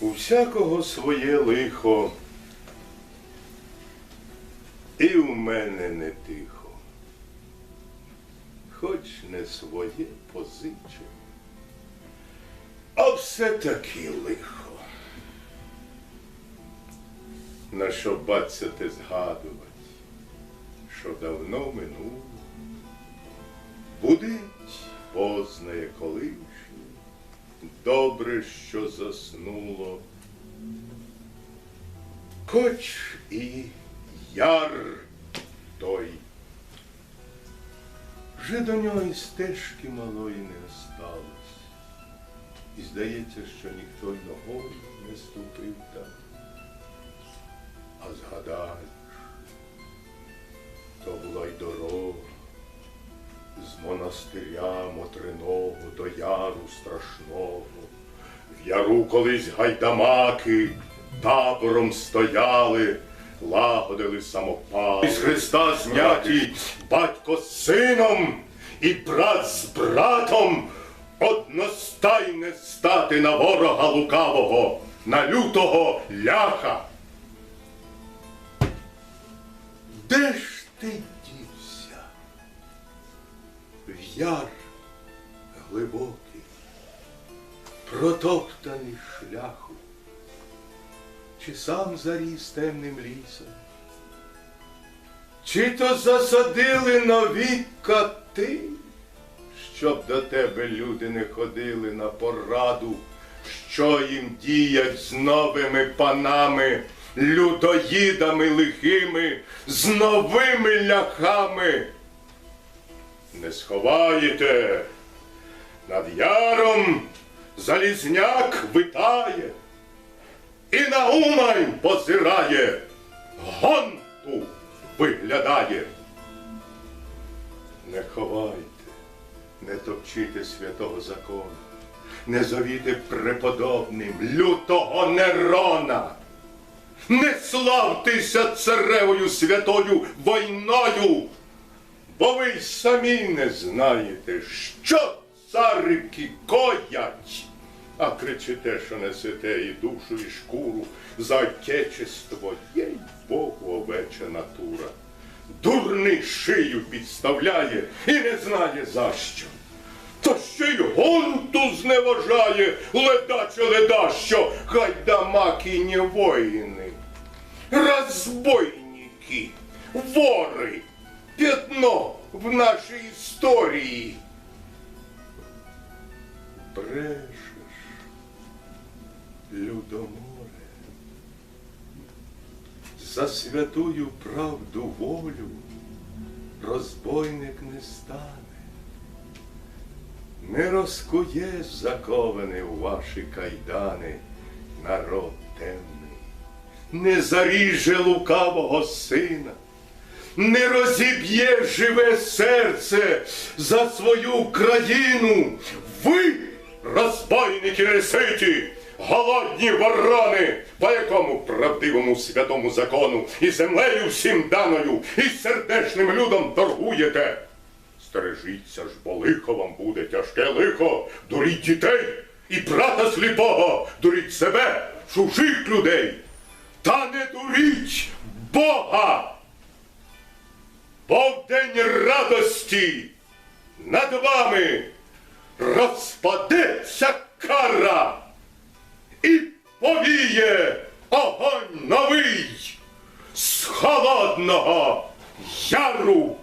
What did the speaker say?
У всякого своє лихо, і у мене не тихо. Хоч не своє позичу, а все-таки лихо. На що бацяти згадувати, що давно минуло, будить познає колишнє, добре, що заснуло. Хоч і яр той. Вже до нього і стежки малої не осталось. І здається, що ніхто й ногою не ступив там. А згадаєш, то була й дорога монастиря Мотриного до яру страшного. В яру колись гайдамаки табором стояли, лагодили самопали. З Христа зняті батько з сином і брат з братом одностайне стати на ворога лукавого, на лютого ляха. Яр глибокий, протоптаний шляху, чи сам заріс темним лісом, чи то засадили нові кати, щоб до тебе люди не ходили на пораду, що їм діять з новими панами, людоїдами лихими, з новими ляхами. Не сховаєте, над яром залізняк витає, і на Умань позирає, гонту виглядає. Не ховайте, не топчите святого закону, не зовіте преподобним лютого Нерона. Не славтеся царевою святою войною, бо ви й самі не знаєте, що царики коять, а кричите, що несете і душу, і шкуру за отечество, їй Богу овеча натура. Дурний шию підставляє і не знає за що. Та ще й гонту зневажає, ледаче ледащо, гайдамакині воїни, розбойники, вори, п'ятно в нашій історії. Брешеш, Людоморе, за святую правду волю розбойник не стане не розкує закований у ваші кайдани народ темний, не заріже лукавого сина, не розіб'є живе серце за свою країну. Ви, розбойники неситі, голодні ворони, по якому правдивому святому закону і землею всім даною, і сердечним людом торгуєте. Стережіться ж, бо лихо вам буде тяжке лихо, дуріть дітей і брата сліпого, дуріть себе, чужих людей, та не дуріть Бога. Бо день радості над вами розпадеться кара і повіє огонь новий з холодного яру.